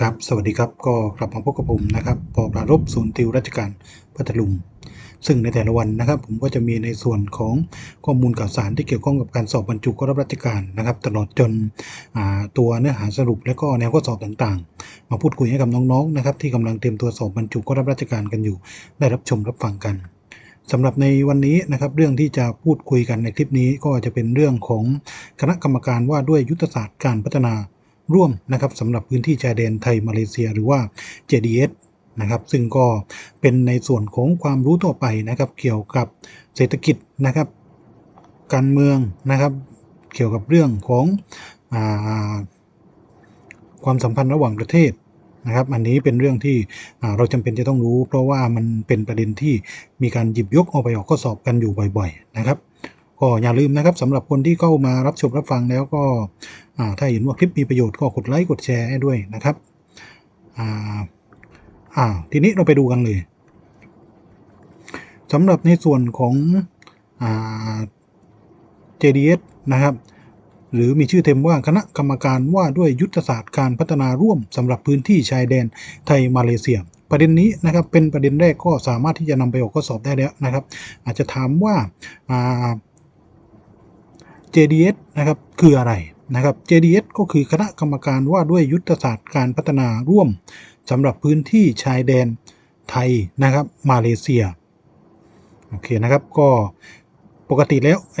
ครับ สวัสดีครับ ก็กลับมาพบกับผมนะครับปอปรารบศูนย์ติวราชการพัทลุง ซึ่งในแต่ละวันนะครับ ผมก็จะมีในส่วนของข้อมูลข่าวสารที่เกี่ยวข้องกับการสอบบรรจุข้ารับราชการนะครับ ตลอดจนตัวเนื้อหาสรุปและก็แนวข้อสอบต่างๆ มาพูดคุยให้กับน้องๆนะครับที่กำลังเตรียมตัวสอบบรรจุข้ารับราชการกันอยู่ ได้รับชมรับฟังกันสำหรับในวันนี้นะครับเรื่องที่จะพูดคุยกันในคลิปนี้ก็จะเป็นเรื่องของคณะกรรมการว่าด้วยยุทธศาสตร์การพัฒนา ร่วมนะครับสำหรับพื้นที่ชายแดนไทยมาเลเซียหรือว่า JDS นะครับซึ่งก็เป็นในส่วนของความรู้ทั่วไปนะครับ เกี่ยวกับเศรษฐกิจนะครับ การเมืองนะครับ เกี่ยวกับเรื่องของอความสัมพันธ์ระหว่างประเทศนะครับ อันนี้เป็นเรื่องที่เราจำเป็นจะต้องรู้ เพราะว่ามันเป็นประเด็นที่มีการหยิบยกเอาไปออกข้อสอบกันอยู่บ่อย ๆ นะครับ ก็อย่าลืมนะครับสำหรับคนที่เข้ามารับชมรับฟังแล้วก็ถ้าเห็นว่าคลิปมีประโยชน์ก็กดไลค์กดแชร์ให้ด้วยนะครับอ่าทีนี้เราไปดูกันเลยสำหรับในส่วนของอ่า JDS นะครับ หรือมีชื่อเต็มว่าคณะกรรมการว่าด้วยยุทธศาสตร์การพัฒนาร่วมสำหรับพื้นที่ชายแดนไทยมาเลเซีย ประเด็นนี้นะครับเป็นประเด็นแรกก็สามารถที่จะนำไปออกข้อสอบได้แล้วนะครับ อาจจะถามว่าอ่า JDS นะครับคืออะไรนะครับ JDS ก็คือคณะกรรมการว่าด้วยยุทธศาสตร์การพัฒนาร่วมสำหรับพื้นที่ชายแดนไทยนะครับมาเลเซียโอเคนะครับก็ปกติแล้วไอ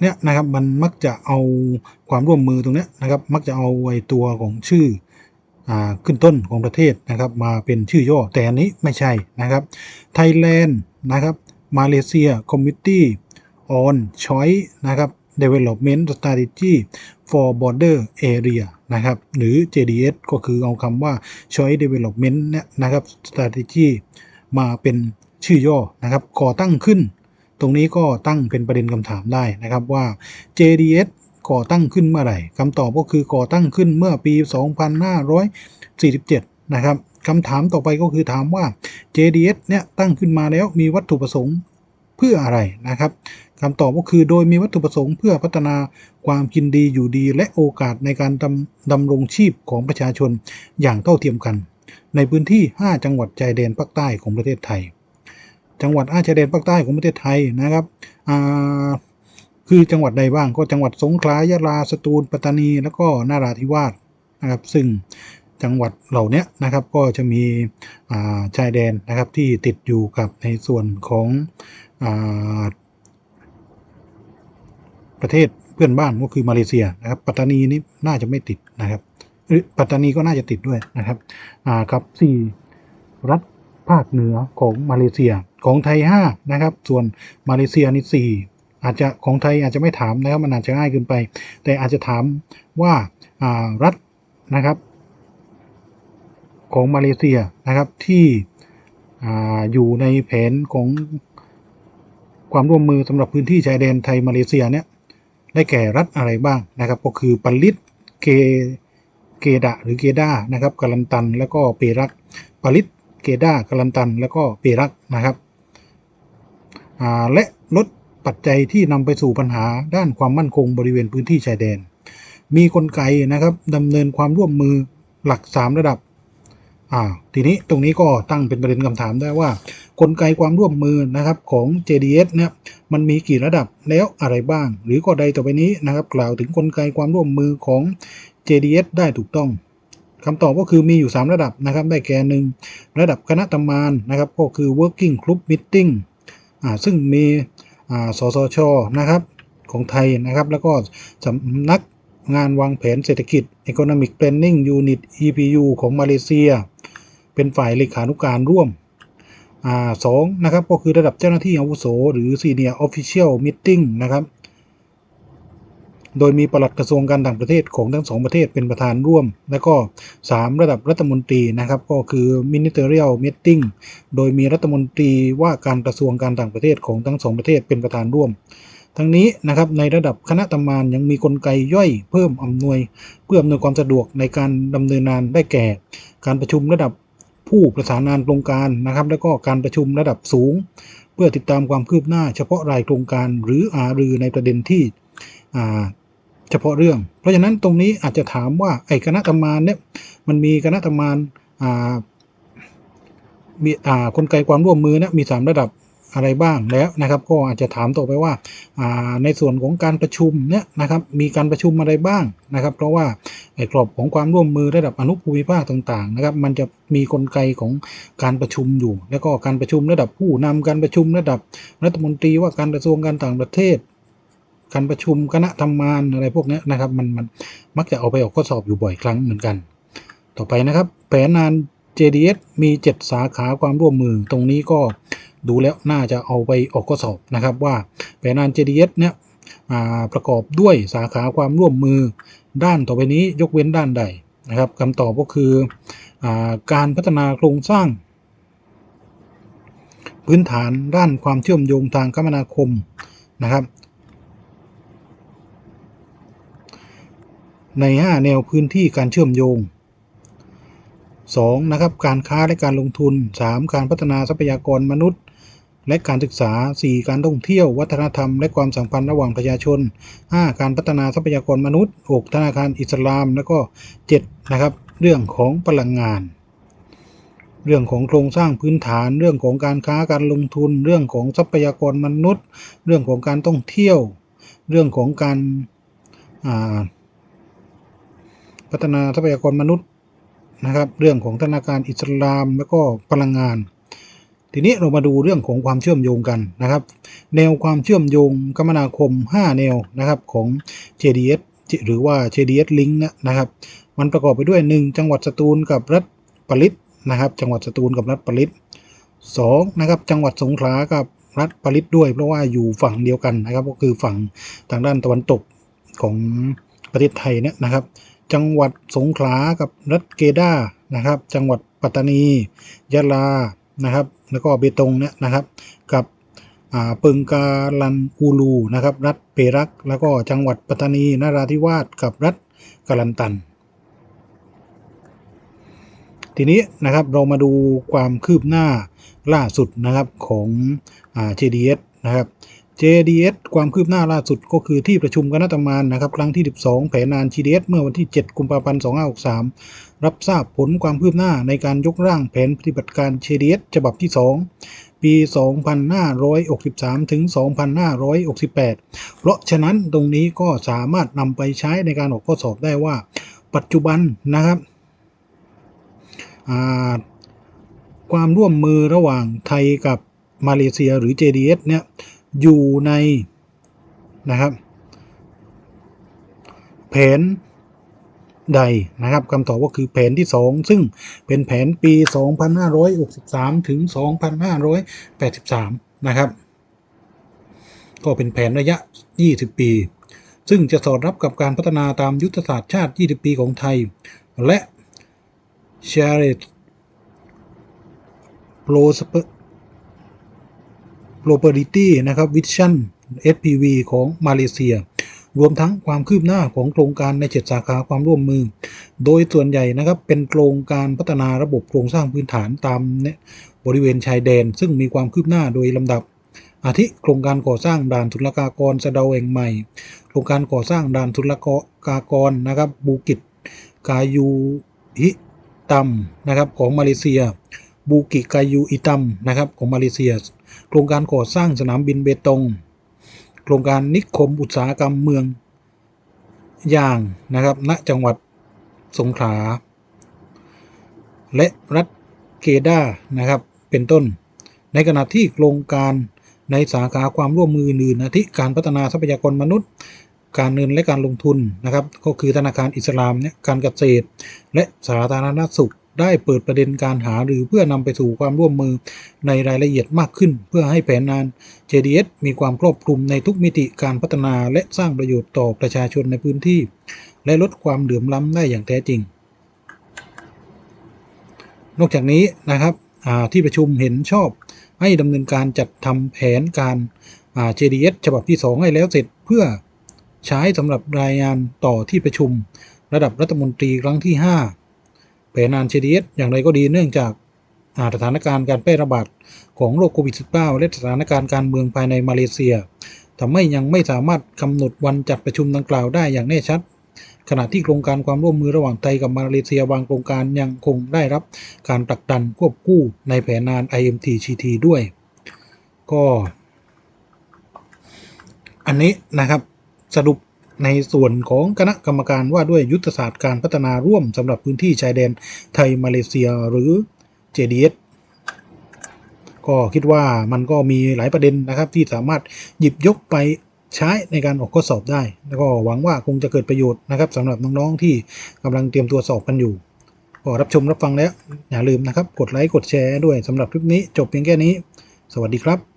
เนี้ยนะครับมันมักจะเอาความร่วมมือตรงเนี้ยนะครับมักจะเอาไอตัวของชื่ออขึ้นต้นของประเทศนะครับมาเป็นชื่อย่อแต่อันนี้ไม่ใช่นะครับ Thailand นะครับมาเลเซีย Committee on Choice นะครับ Development Strategy for Border Area นะครับ หรือ JDS ก็คือเอาคำว่า Choice Development เนี่ยนะครับ Strategy มาเป็นชื่อย่อนะครับ ก่อตั้งขึ้น ตรงนี้ก็ตั้งเป็นประเด็นคำถามได้นะครับว่า JDS ก่อตั้งขึ้นเมื่อไหร่คำตอบก็คือก่อตั้งขึ้นเมื่อปี 2547 นะครับคำถามต่อไปก็คือถามว่า JDS เนี่ยตั้งขึ้นมาแล้วมีวัตถุประสงค์ พื่ออะไรนะครับคำตอบก็คือโดยมีวัตถุประสงค์เพื่อพัฒนาความกินดีอยู่ดี และโอกาสในการดำดำรงชีพของประชาชนอย่างเท่าเทียมกัน ในพื้นที่ 5 จังหวัดชายแดนภาคใต้ของประเทศไทย จังหวัดอาชายแดนภาคใต้ของประเทศไทยนะครับคือจังหวัดใดบ้างก็จังหวัดสงขลายะลาสตูลปัตตานี แล้วก็นาราธิวาสนะครับ ซึ่งจังหวัดเหล่านี้นะครับก็จะมีชายแดนนะครับที่ติดอยู่กับในส่วนของ ประเทศเพื่อนบ้านก็คือมาเลเซียนะครับ ปัตตานีนี่น่าจะไม่ติดนะครับปัตตานีก็น่าจะติดด้วยนะครับอ่าครับสี่รัฐภาคเหนือของมาเลเซียของไทย5นะครับ ส่วนมาเลเซียนี่4อาจจะของไทยอาจจะไม่ถามนะครับมันอาจจะง่ายเกินไป แต่อาจจะถามว่าอ่ารัฐนะครับ ของมาเลเซียนะครับที่อ่าอยู่ในแผนของ ความร่วมมือสำหรับพื้นที่ชายแดนไทยมาเลเซียเนี่ยได้แก่รัฐอะไรบ้างนะครับ ก็คือปาลิตเกเกดะหรือเกดานะครับกาลันตัน แล้วก็เปรักปาลิตเกดากาลันตัน แล้วก็เปรักนะครับอ่าและลดปัจจัยที่นำไปสู่ปัญหาด้านความมั่นคงบริเวณพื้นที่ชายแดน มีกลไกนะครับดำเนินความร่วมมือหลัก 3 ระดับอ่าทีนี้ตรงนี้ก็ตั้งเป็นประเด็นคำถามได้ว่า กลไกความร่วมมือนะครับของ JDS เนี่ยมันมีกี่ระดับแล้วอะไรบ้าง หรือข้อใดต่อไปนี้นะครับ กล่าวถึงกลไกความร่วมมือของ JDS ได้ถูกต้องคำตอบก็คือมีอยู่ 3 ระดับนะครับ ได้แก่หนึ่งระดับคณะทำงานนะครับ ก็คือ working group meeting อ่าซึ่งมีอ่าสสชนะครับของไทยนะครับ แล้วก็สำนักงานวางแผนเศรษฐกิจ Economic Planning Unit EPU ของมาเลเซีย เป็นฝ่ายเลขานุการร่วม สองนะครับก็คือระดับเจ้าหน้าที่อาวุโส หรือ Senior Official Meeting นะครับโดยมีปลัดกระทรวงการต่างประเทศของทั้งสองประเทศเป็นประธานร่วม และก็ 3 ระดับรัฐมนตรีนะครับ ก็คือ Ministerial Meeting โดยมีรัฐมนตรีว่าการกระทรวงการต่างประเทศของทั้งสองประเทศเป็นประธานร่วม ทั้งนี้นะครับในระดับคณะทำงานยังมีกลไกย่อยเพิ่มอำนวย เพื่ออำนวยความสะดวกในการดำเนินงานได้แก่ การประชุมระดับ ผู้ประสานงานโครงการนะครับ แล้วก็การประชุมระดับสูง เพื่อติดตามความคืบหน้า เฉพาะรายโครงการหรืออารือในประเด็นที่เฉพาะเรื่อง เพราะฉะนั้นตรงนี้อาจจะถามว่าไอ้คณะทำงานเนี่ยมันมีคณะทำงาน่ามีอากลไกความร่วมมือเนี่ยมีสามระดับ อะไรบ้างแล้วนะครับ ก็อาจจะถามต่อไปว่าในส่วนของการประชุมเนี่ยนะครับมีการประชุมอะไรบ้างนะครับ เพราะว่าไอ้กรอบของความร่วมมือระดับอนุภูมิภาคต่างๆนะครับ มันจะมีกลไกของการประชุมอยู่ แล้วก็การประชุมระดับผู้นำการประชุมระดับรัฐมนตรีว่าการกระทรวงการต่างประเทศ การประชุมคณะทำงานอะไรพวกนี้นะครับ มันมันมักจะเอาไปออกข้อสอบอยู่บ่อยครั้งเหมือนกัน ต่อไปนะครับ แผนงาน JDS มี 7 สาขาความร่วมมือตรงนี้ก็ ดูแล้วน่าจะเอาไปออกข้อสอบนะครับว่าแผนงาน JDS เนี่ยประกอบด้วยสาขาความร่วมมือด้านต่อไปนี้ยกเว้นด้านใดนะครับคำตอบก็คืออการพัฒนาโครงสร้าง พื้นฐานด้านความเชื่อมโยงทางคมนาคมนะครับใน 5 แนวพื้นที่การเชื่อมโยง 2. นะครับการค้าและการลงทุน 3. การพัฒนาทรัพยากรมนุษย์ และการศึกษา 4. การท่องเที่ยว วัฒนธรรม และความสัมพันธ์ระหว่างประชาชน 5. การพัฒนาทรัพยากรมนุษย์ 6. ธนาคารอิสลาม แล้วก็ 7. นะครับ เรื่องของพลังงาน เรื่องของโครงสร้างพื้นฐาน เรื่องของการค้าการลงทุน เรื่องของทรัพยากรมนุษย์ เรื่องของการท่องเที่ยว เรื่องของการพัฒนาทรัพยากรมนุษย์นะครับ เรื่องของธนาคารอิสลาม แล้วก็พลังงาน ทีนี้เรามาดูเรื่องของความเชื่อมโยงกันนะครับ แนวความเชื่อมโยงคมนาคม 5 แนวนะครับของ JDS หรือว่า JDS Link นะนะครับ มันประกอบไปด้วย 1 จังหวัดสตูลกับรัฐปริตนะครับ จังหวัดสตูลกับรัฐปริต2นะครับจังหวัดสงขลากับรัฐปริตด้วย เพราะว่าอยู่ฝั่งเดียวกันนะครับ ก็คือฝั่งทางด้านตะวันตกของประเทศไทยเนี่ยนะครับ จังหวัดสงขลากับรัฐเกดานะครับ จังหวัดปัตตานี ยะลา นะครับ แล้วก็เบตงเนี่ยนะครับ กับปึงกาลันกูลูนะครับ รัฐเปรัก แล้วก็จังหวัดปัตตานีนราธิวาสกับรัฐกาลันตัน ทีนี้นะครับเรามาดูความคืบหน้าล่าสุดนะครับของ JDS นะครับ JDS ความคืบหน้าล่าสุดก็คือที่ประชุมคณะทำงานนะครับ ครั้งที่ 12 แผนงาน JDS เมื่อวันที่ 7 กุมภาพันธ์ 2563 รับทราบผลความคืบหน้าในการยกร่างแผนปฏิบัติการ JDS ฉบับที่ 2 ปี 2563 ถึง 2568 เพราะฉะนั้นตรงนี้ก็สามารถนำไปใช้ในการออกข้อสอบได้ว่า ปัจจุบันนะครับความร่วมมือระหว่างไทยกับมาเลเซียหรือ JDS เนี่ย อยู่ในนะครับแผนใดนะครับคำตอบก็คือแผนที่ 2 ซึ่งเป็นแผนปี 2563 ถึง 2583 นะครับ ก็เป็นแผนระยะ 20 ปี ซึ่งจะสอดรับกับการพัฒนาตามยุทธศาสตร์ชาติ 20 ปีของไทย และ s h a r e t Prosperity นะครับ Vision SPV ของมาเลเซีย รวมทั้งความคืบหน้าของโครงการใน 7 สาขาความร่วมมือ โดยส่วนใหญ่นะครับเป็นโครงการพัฒนาระบบโครงสร้างพื้นฐานตามเนี่ยบริเวณชายแดน ซึ่งมีความคืบหน้าโดยลำดับ อาทิโครงการก่อสร้างด่านศุลกากรสะเดาแห่งใหม่ โครงการก่อสร้างด่านศุลกากรนะครับบูกิตกายูฮิตัมนะครับของมาเลเซียบูกิกายูอิตัมนะครับของมาเลเซีย โครงการก่อสร้างสนามบินเบตง โครงการนิคมอุตสาหกรรมเมืองย่างนะครับ ณ จังหวัดสงขลา และรัฐเกดานะครับ เป็นต้น ในขณะที่โครงการในสาขาความร่วมมืออื่นๆอาทิการพัฒนาทรัพยากรมนุษย์ การเงินและการลงทุนนะครับ ก็คือธนาคารอิสลามเนี่ยการเกษตร และสาธารณสุข ได้เปิดประเด็นการหาหรือเพื่อนำไปสู่ความร่วมมือในรายละเอียดมากขึ้น เพื่อให้แผนงาน JDS มีความครอบคลุมในทุกมิติการพัฒนาและสร้างประโยชน์ต่อประชาชนในพื้นที่ และลดความเหลื่อมล้ำได้อย่างแท้จริง นอกจากนี้นะครับที่ประชุมเห็นชอบ ให้ดำเนินการจัดทำแผนการ JDS ฉบับที่ 2 ให้แล้วเสร็จเพื่อใช้สำหรับรายงานต่อที่ประชุม ระดับรัฐมนตรีครั้งที่ 5 แผนาน JDS อย่างไรก็ดีเนื่องจากสถานการณ์การแพร่ระบาดของโรคโควิด -19 และสถานการณ์การเมืองภายในมาเลเซียทำให้ยังไม่สามารถกำหนดวันจัดประชุมดังกล่าวได้อย่างแน่ชัด ขณะที่โครงการความร่วมมือระหว่างไทยกับมาเลเซียบางโครงการยังคงได้รับการผลักดันควบคู่ในแผนงาน IMT-GT ด้วย ก็ อันนี้นะครับสรุป ในส่วนของคณะกรรมการว่าด้วยยุทธศาสตร์การพัฒนาร่วมสำหรับพื้นที่ชายแดนไทยมาเลเซียหรือ JDS ก็คิดว่ามันก็มีหลายประเด็นนะครับที่สามารถหยิบยกไปใช้ในการออกข้อสอบได้ แล้วก็หวังว่าคงจะเกิดประโยชน์นะครับสำหรับน้องๆที่กำลังเตรียมตัวสอบกันอยู่ก็รับชมรับฟังแล้ว อย่าลืมนะครับ กดไลค์กดแชร์ด้วยสำหรับคลิปนี้จบเพียงแค่นี้ สวัสดีครับ